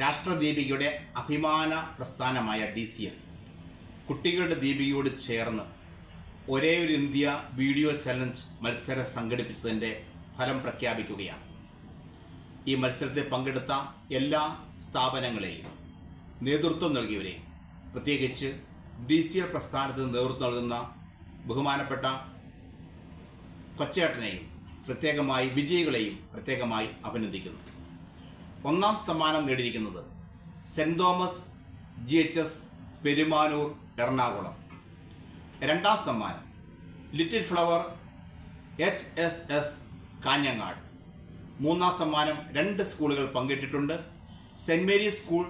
രാഷ്ട്രദീപികയുടെ അഭിമാന പ്രസ്ഥാനമായ D C N കുട്ടികളുടെ ദീപികയോട് ചേർന്ന് ഒരേ ഒരു ഇന്ത്യ വീഡിയോ ചലഞ്ച് മത്സരം സംഘടിപ്പിച്ചതിന്റെ ഫലം പ്രഖ്യാപിക്കുകയാണ്. ഈ മത്സരത്തിൽ പങ്കെടുത്ത എല്ലാ സ്ഥാപനങ്ങളെയും നേതൃത്വം നൽകിയവരെയും പ്രത്യേകിച്ച് ഡി സി എൽ പ്രസ്ഥാനത്തിന് നേതൃത്വം നൽകുന്ന ബഹുമാനപ്പെട്ട കൊച്ചേട്ടനെയും പ്രത്യേകമായി വിജയികളെയും പ്രത്യേകമായി അഭിനന്ദിക്കുന്നു. ഒന്നാം സമ്മാനം നേടിയിരിക്കുന്നത് saint Thomas G H S Perumanoor Ernakulam. രണ്ടാം സമ്മാനം little flower H S S Kanhangad. മൂന്നാം സമ്മാനം രണ്ട് സ്കൂളുകൾ പങ്കിട്ടിട്ടുണ്ട്. Saint Mary's school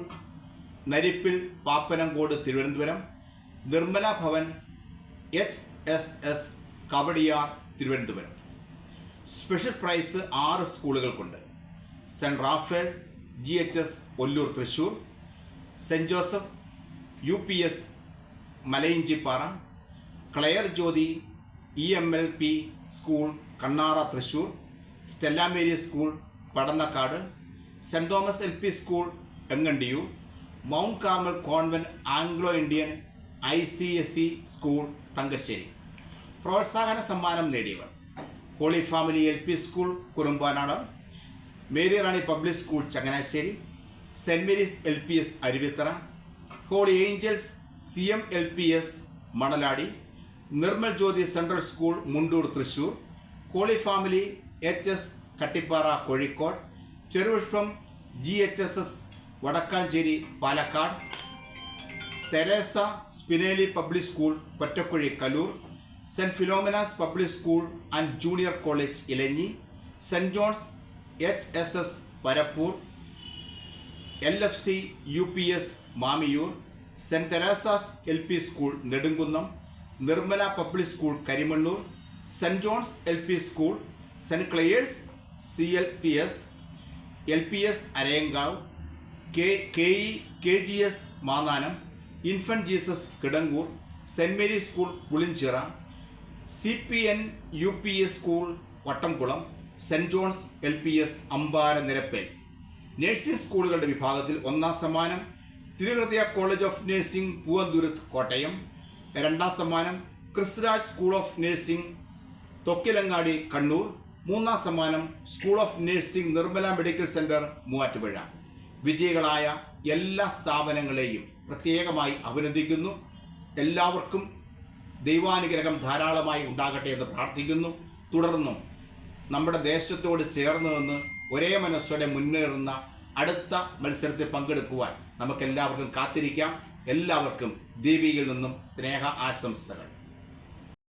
നരിപ്പിൽ Pappanamkode Thiruvananthapuram. Nirmala Bhavan H S S Kawdiar Thiruvananthapuram. Special prize ആറ് സ്കൂളുകൾക്കുണ്ട്. Saint Raphael G H S Ollur Thrissur saint Joseph U P S Malayinchippara Clare Jyothi E M L P school Kannara Thrissur Stella Mary school Padannakkad saint Thomas L P school Engandiyur mount Carmel convent Anglo Indian I C S C school Thangassery. പ്രോത്സാഹന സമ്മാനം നേടിയവർ. Holy family L P school Kurumbanad. Mary Rani public school Changanassery saint Mary's L P S Aruvithura holy angels C M L P S Manaladi Nirmal Jyothi central school Mundur Thrissur holy family H S Kattippara Kozhikode Cherupushpam G H S S Vadakkanchery Palakkad Teresa Spinelli public school Pottakuzhy Kaloor saint Philomena's public school and junior college Elanji saint John's H S S Parappur L F C U P S Mamiyur saint Teresa's L P school Nedumkunnam Nirmala public school Karimannoor saint John's L P school saint Clare's C L P S L P S Arayankavu K K E K G S Mannanam infant Jesus Kidangoor saint Mary school Pulinchira C P N U P S school Vattamkulam saint John's L P S Ambara Nirappel. Nursing സ്കൂളുകളുടെ വിഭാഗത്തിൽ ഒന്നാം സമ്മാനം തിരുഹൃദയ college of nursing Poovanthuruth Kottayam രണ്ടാം സമ്മാനം Krisraj school of nursing Thokkilangadi Kannur മൂന്നാം സമ്മാനം school of nursing Nirmala medical centre Muvattupuzha. വിജയികളായ എല്ലാ സ്ഥാപനങ്ങളെയും പ്രത്യേകമായി അഭിനന്ദിക്കുന്നു. എല്ലാവർക്കും ദൈവാനുഗ്രഹം ധാരാളമായി ഉണ്ടാകട്ടെ എന്ന് പ്രാർത്ഥിക്കുന്നു. തുടർന്നും നമ്മുടെ ദേശത്തോട് ചേർന്ന് നിന്ന് ഒരേ മനസ്സോടെ മുന്നേറുന്ന അടുത്ത മത്സരത്തിൽ പങ്കെടുക്കുവാൻ നമുക്കെല്ലാവർക്കും കാത്തിരിക്കാം. എല്ലാവർക്കും ദേവിയിൽ നിന്നും സ്നേഹ ആശംസകൾ.